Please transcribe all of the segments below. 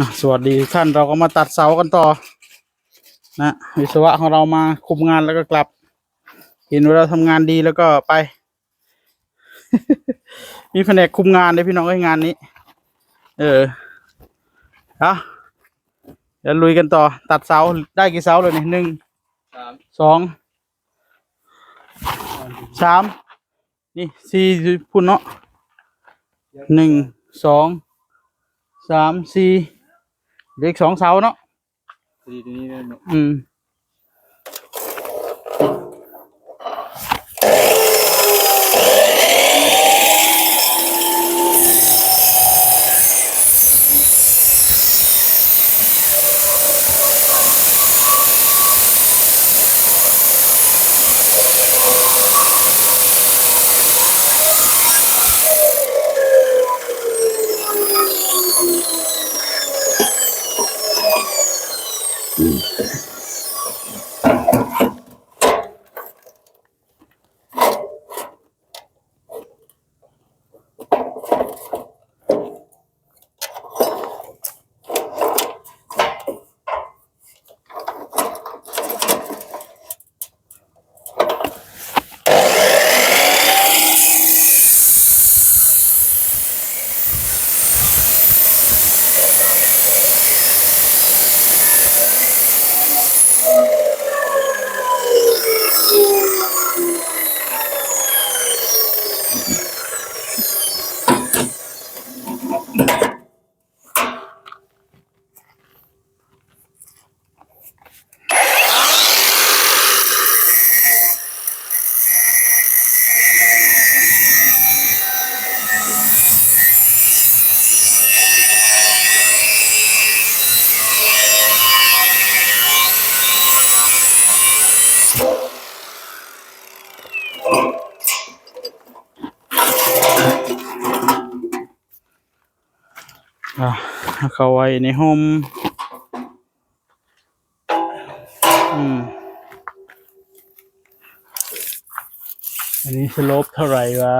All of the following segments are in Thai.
อะสวัสดีทุกท่านเราก็มาตัดเสากันต่อ นะวิศวะของเรามาคุมงานแล้วก็กลับเห็นว่าเราทำงานดีแล้วก็ไป มีแผนกคุมงานเลยพี่น้องให้ยงานนี้ เออเอาเดี๋ยวลุยกันต่อ ตัดเสาได้กี่เสาเลยนี่หนึ่งสามสองสามนี่สี่พุ่นเนาะหนึ่งสองสามสี่ เด็กสองเสาเนาะสี่ตัวนี้เนี่ยอืม อะ เขาไว้ในห้องอืมอันนี้สลบเท่าไหร่วะ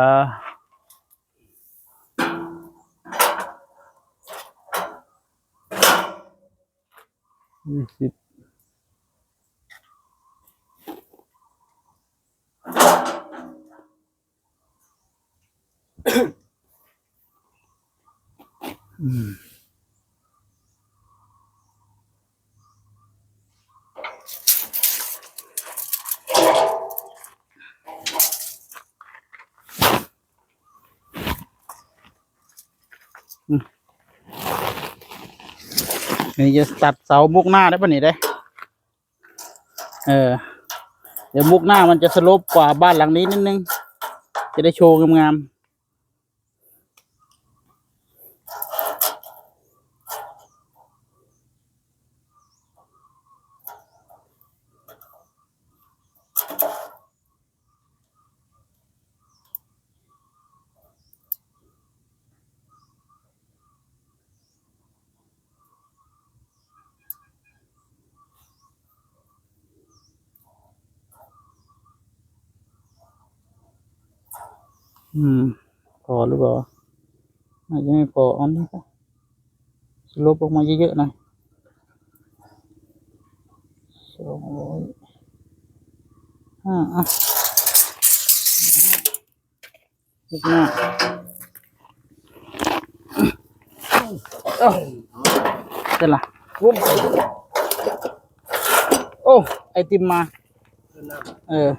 นี่จะตัดเสามุกหน้าได้ปะนี่ได้ เออ เดี๋ยวมุกหน้ามันจะสลบกว่าบ้านหลังนี้นิดนึง จะได้โชว์งามๆ อืม พอหรือเปล่าอาจจะไม่พออันนี้ก็ลปออกมาเยอะๆหน่อยสองร้อยห้าอะมุกหน้เอ้าเสร็จละวุ้มโอ้ ไอติมมา เออ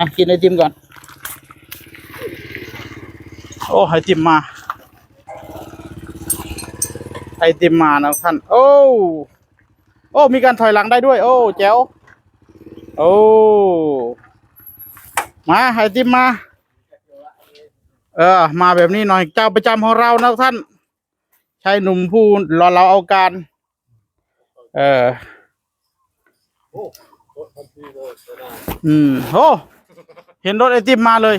อะกินไอติมก่อน โอ้ไอติมมา ไอติมมานะท่าน โอ้ โอ้ มีการถอยหลังได้ด้วย โอ้แจ๋วโอ้ มาไอติมมา เออ มาแบบนี้หน่อย เจ้าประจำของเรานะท่าน ชายหนุ่มผู้รอเราเอาการ เออ อืมโอ้ เห็นรถไอติมมาเลย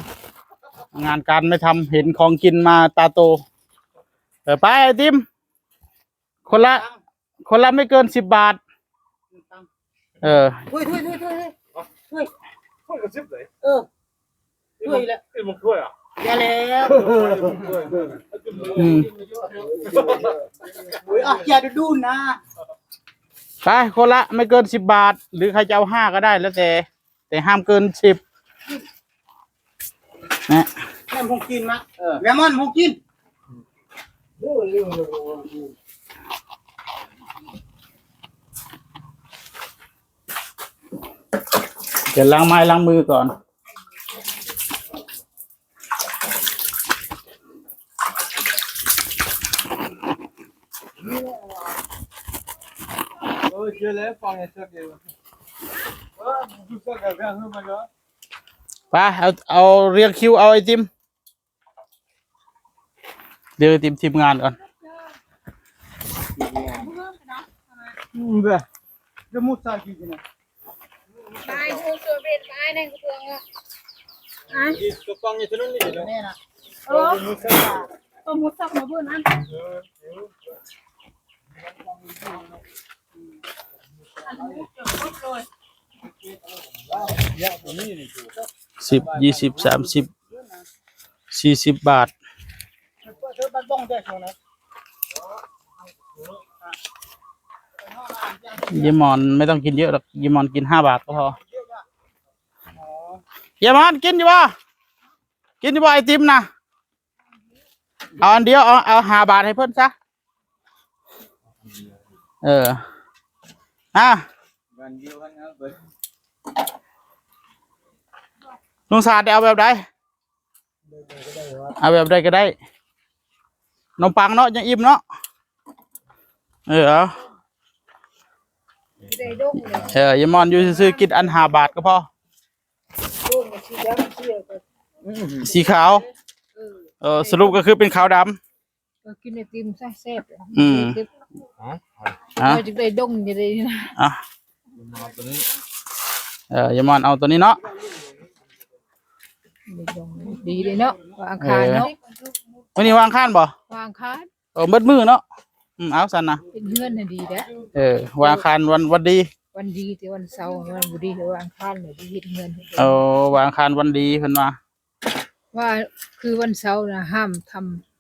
งานการไม่ทำเห็นของกินมาตาโตเออไปไอติม คนละ คนละไม่เกินสิบบาท เออ ถ้วยถ้วยถ้วยถ้วยถ้วยถ้วยกระซิบเลยเออถ้วยล้วนี่มันถ้วยอะอย่าแล้วอืมโอ้ยอะอย่าดูนะไปคนละไม่เกินสิบบาท หรือใครจะเอาห้าก็ได้แล้วแต่ แต่ห้ามเกินสิบ นะแม่ผมกินนะแม่มันผมกินเดี๋ยวล้างไม้ล้างมือก่อนเออเจอแล้วฟังไอ้เสื้อเดียวเออดูเสื้อกับแม่ขึ้นมาเยอะ ไปเอาเอาเรียงคิวเอาไอติมเดี๋ยวไอติมทีมงานก่อนอืมเด้อจะมุดใส่กินนะ Ai hôn sửa bên cái này của tường ạ. Ai? ดีก็ฟังไอ้เสื้อนี่เนาะแน่นะ Ơ. Tôi muốn sọc nó vươn ăn. Ăn hết trường tốt rồi. สิบยี่สิบสามสิบสี่สิบบาทเธอบ้านบ้องได้ชนะเยมอนไม่ต้องกินเยอะหรอกเยมอนกินห้าบาทก็พอเยมอนกินอยู่ป่ะกินอยู่ป่ะไอติมนะเอาอันเดียวเอาเอาห้าบาทให้เพิ่นซะเอออะ นเดียวกันนะเบิดลุงศาสตร์เอาแบบใดเอาแบบใดก็ได้นมปังเนาะยังอิ่มเนาะเออเอา Cái đầy đông này. เออเยมอนอยู่ซื้อๆกินอันห้าบาทก็พอ Đông là chỉ đâm chia rồi. สีขาว Ừ. เออสรุปก็คือเป็นขาวด Rồi cái này tim sai xẹp. Ừ. Tiếp. อ๋อำอะ Rồi cái đầy đông như đây nè. อะมาตัวนี้เออเยมอนเอาตัวนี้เนาะ Đầy đông. Đi đây nó. Vàng khai Ừ. nó. วันนี้วางข้านบ่ Vàng khai. เออมืดมือเนาะอืมเอาสันนะ Cái ngân này đi đấy. เออวางคานวันวันดี วันดีแต่วันเสาร์วันบุรีแต่วันอังคารเนี่ยดีเฮ็ดเงินเออวางคานวันดีเพิ่นว่าว่าคือวันเสาร์นะห้ามท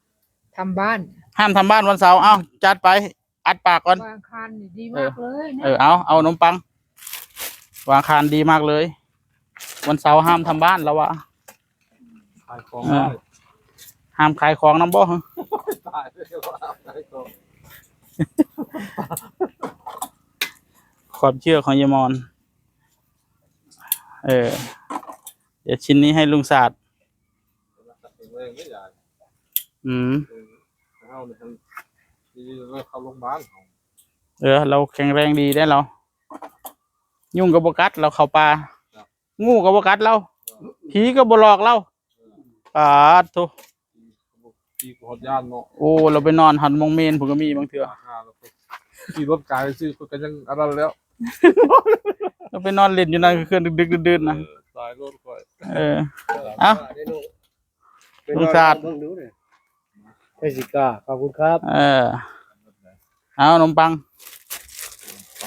ำทำบ้าน ห้ามทำบ้านวันเสาร์เอ้าจัดไปอัดปากก่อนวันอังคารนี่ดีมากเลยนะเออเอาเอาขนมปังวางคานดีมากเลย วันเสาร์ห้ามทำบ้านแล้ววะ ขายของเอได้อห้ามขายของน้ำบ่ฮะตายเลยว่าขายของความเชื่อของยายมอน เออ เดี๋ยวชิ้นนี้ให้ลุงศาสตร์เองไม่ใหญ่อืมเข้าเลยทั้งดีเลยเข้าโรงพยาบาลเออ เราแข็งแรงดีได้เรา ยุ่งกับบกัดเราเข้าป่างูกับบกัดเราผีก็บหลอกเรา อ่าโถขี่ขอดย่านเนาะโอ้ เราไปนอนหันมองเมนผมก็มีบางเถื่อราคาเราไปขี่รถกายซื้อคนกันยังอะไรแล้วเราไปนอนเล่นอยู่นั่นคืนดึกๆดื่นๆนะตายรถก่อยเออเอ้าลุงศาสตร์เบิ่งดูเลยเอสิกาขอบคุณครับ เออเอาขนมปัง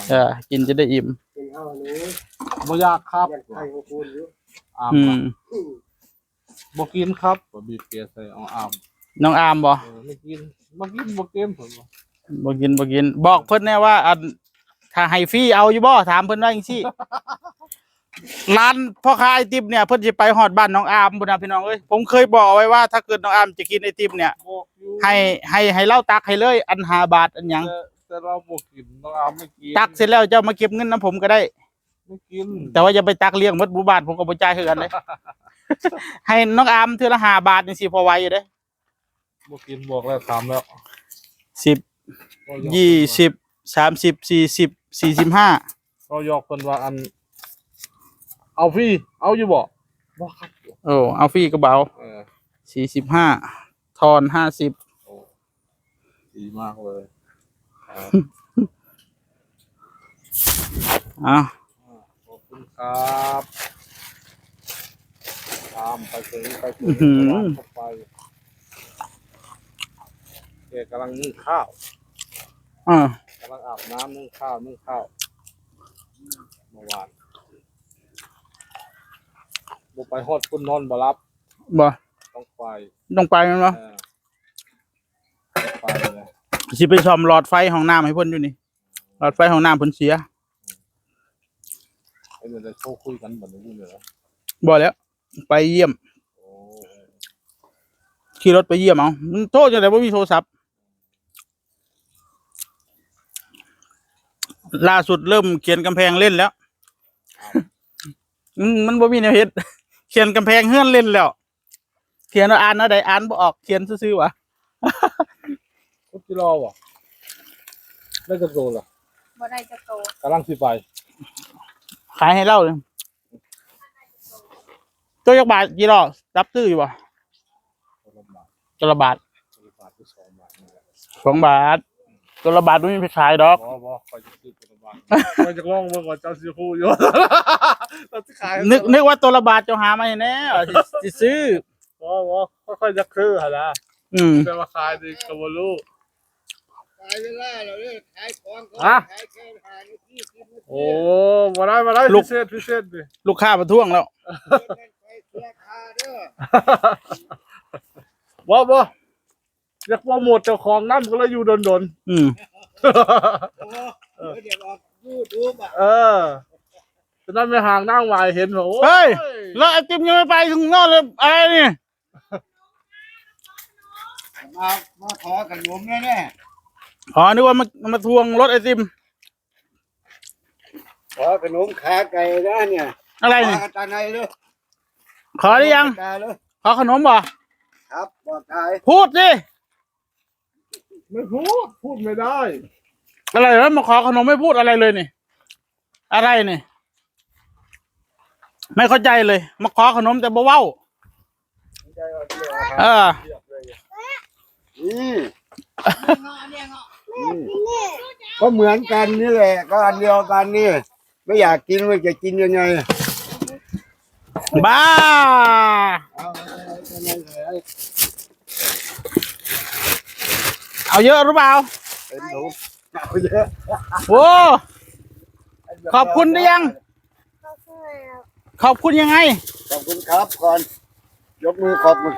เออกินจะได้อิ่มเป็นเอาหนูบ่ยากครับอยากไทยของคุณอยู่อามอืมบ่กินครับบ่บีบเกใส่เอาอามน้องอามบ่เออไม่กินบ่กินบ่เกมผมว่าบ่กินบ่กิน บอกเพิ่นแน่ว่าอันถ้าให้ฟรีเอาอยู่บ่ถามเพิ่นว่าจังซี่ ร้านพ่อค้าไอติมเนี่ยเพิ่นสิไปฮอดบ้านน้องอามพุ่นน่ะพี่น้องเอ้ยผมเคยบอกเอาไว้ว่าถ้าเกิดน้องอามจะกินไอติมเนี่ย บอกอยู่ให้ให้ให้เล่าตักให้เลย อันห้าบาทอันหยัง แต่แต่เราบ่กินน้องอามไม่กินตักเสร็จแล้วเจ้ามาเก็บเงินน้ำผมก็ได้ ไม่กินแต่ว่าอย่าไปตักเลี้ยงหมดหมู่บ้านผมก็บ่จ่ายคือกันเลย ให้น้องอามเทื่อละห้าบาทจังซี่พอไหวอยู่เด้บ่กินบอกแล้วถามแล้วสิบก็อกยี่สิบสามสิบสี่สิบสี่สิบห้าก็ยอกเพิ่นว่าอัน เอาฟรีเอาอยู่บ่บ่ครับโอ้เอาฟรีกระเบาเออสี่สิบห้าทอนห้าสิบโอ้ดีมากเลยครับอะขอบคุณครับ ตามไปถึงไปถึงร้านเข้าไปแกกำลังนึ่งข้าวอ่ากำลังอาบน้ำนึ่งข้าวนึ่งข้าวเมื่อวานบไปฮอดคุณนอนบ่รับบ่ต้องไฟต้องไปมั้ยเอเนาะอต้องไฟเลยสิไปซ่อมหลอดไฟห้องน้ำให้เพิ่นอยู่นี่หลอดไฟห้องน้ำเพิ่นเสียไอ้เดี๋ยวจะโชว์คุยกันแบบนี้เลยเหรอบ่แล้ว ไปเยี่ยมโอ้ขี่รถไปเยี่ยมเอามันโทษจังได๋บ่มีโทรศัพท์ ล่าสุดเริ่มเขียนกำแพงเล่นแล้วอืมมันบ่มีแนวเฮ็ดเขียนกำแพงเฮือนเล่นแล้วเขียนว่าอ่านอะไรอ่านบ่ออกเขียนซื่อๆวะคุกิโลวะได้จะโตเหรอบ่ได้จะโตกำลังสิไปขายให้เล่าเลย ตัวยักบาทกี่รอบรับซื้ออยู่บ่คนละบาทตัวละบาทคนละบาทที่สองบาทนี่แหละสองบาทตัวละบาทไม่มีไปขายดอกบอบอคอยจะซื้อคนละบาทคอยจะลองเมื่อก่อนเจ้าซื้อคู่อยู่เราจะขายนึกนึกว่าตัวละบาทจะหามาให้แน่สิสิซื้อบอบอค่อยๆจะซื้อหะนะอืมจะมาขายดีกับบลูขายเวลาเราเนี่ยขายของก็ฮะขายแค่หานาทีสิบนาทีโอ้มาได้มาได้พิเศษพิเศษดิลูกค้ามาท่วงแล้ว ไปเสียค่าเด้อบอบออยากโปรโมทเจ้าของนั่นก็เลยอยู่ดนอืมๆ โอ้เดี๋ยวเดี๋ยวออกยูทูบอะเออฉะนั้นไม่ห่างนั่งวายเห็นเหรอโอ้เฮ้ย แล้วไอติมยังไม่ไปถึงนอกเลยอะไรนี่มามาขอขนมแน่แน่อ๋อนึกว่ามามาทวงรถไอติม ๆขอขนมขาไก่นะเนี่ยอะไรขอนี่ กันตาในเลย ขอหรือยังตาเลยขอขนมบ่ครับบอกตายพูดสิไม่พูดพูดไม่ได้อะไรแล้วมาขอขนมไม่พูดอะไรเลยนี่ อะไรนี่ ไม่เข้าใจเลย มาขอขนมแต่บ่เว้าเอออืมก็เหมือนกันนี่แหละ ก็อันเดียวกันนี่ ไม่อยากกินมันจะกินยังไง บ้าเอาเอาเอาเอาเอาเยอะหรือเปล่าเป็นหนูเอาเยอะโอ้ขอบคุณหรือยังขอบคุณยังไง ขอบคุณครับก่อนยกมือขอบคุณ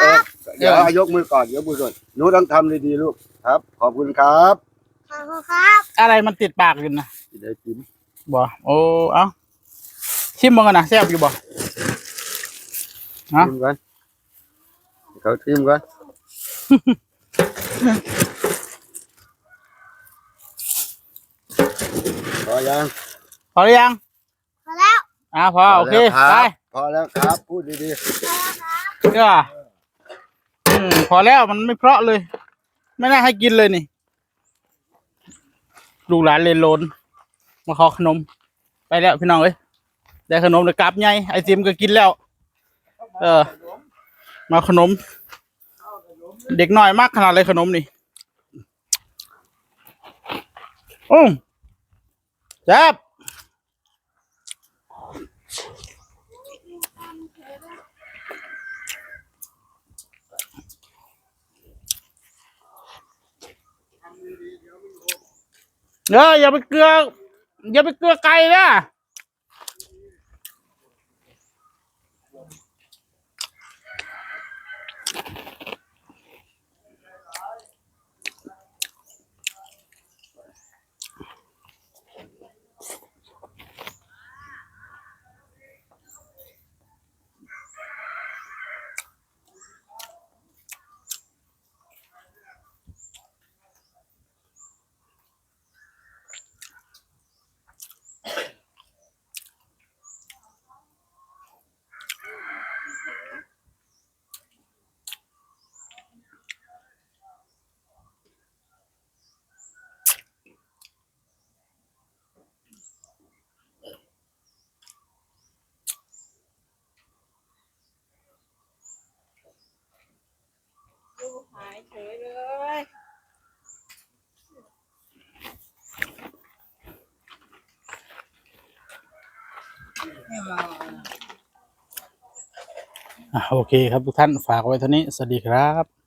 เออเดี๋ยวให้ยกมือก่อนยกมือก่อนหนูต้องทำดีๆลูกครับ ขอบคุณครับขอบคุณครับอะไรมันติดปากอยู่นะเดี๋ยวจิ้มบ่โอ้ เอาชิมมันกันนะแซ่บอยู่บ่ ฮะจิ้มก่อนเขาจิ้มก่อนพอยังพอหรือยัง พอแล้วอ่าพอโอเคพอไปแล้วครับพอแล้วครับ พูดดีเด้ออืมพอแล้วมันไม่เพราะเลย ไม่น่าให้กินเลยนี่ ลูกหลานเลนโลน มาขอขนม ไปแล้วพี่น้องเอ้ยได้ขนมเลยกลับไงไอติมก็กินแล้ว เออ มาขนม เด็กน้อยมากขนาดเลยขนมนี่อืมแซ่บเอออย่าไปเกลือ อย่าไปเกลือไก่นะอะ โอเคครับทุกท่านฝากไว้เท่านี้ สวัสดีครับ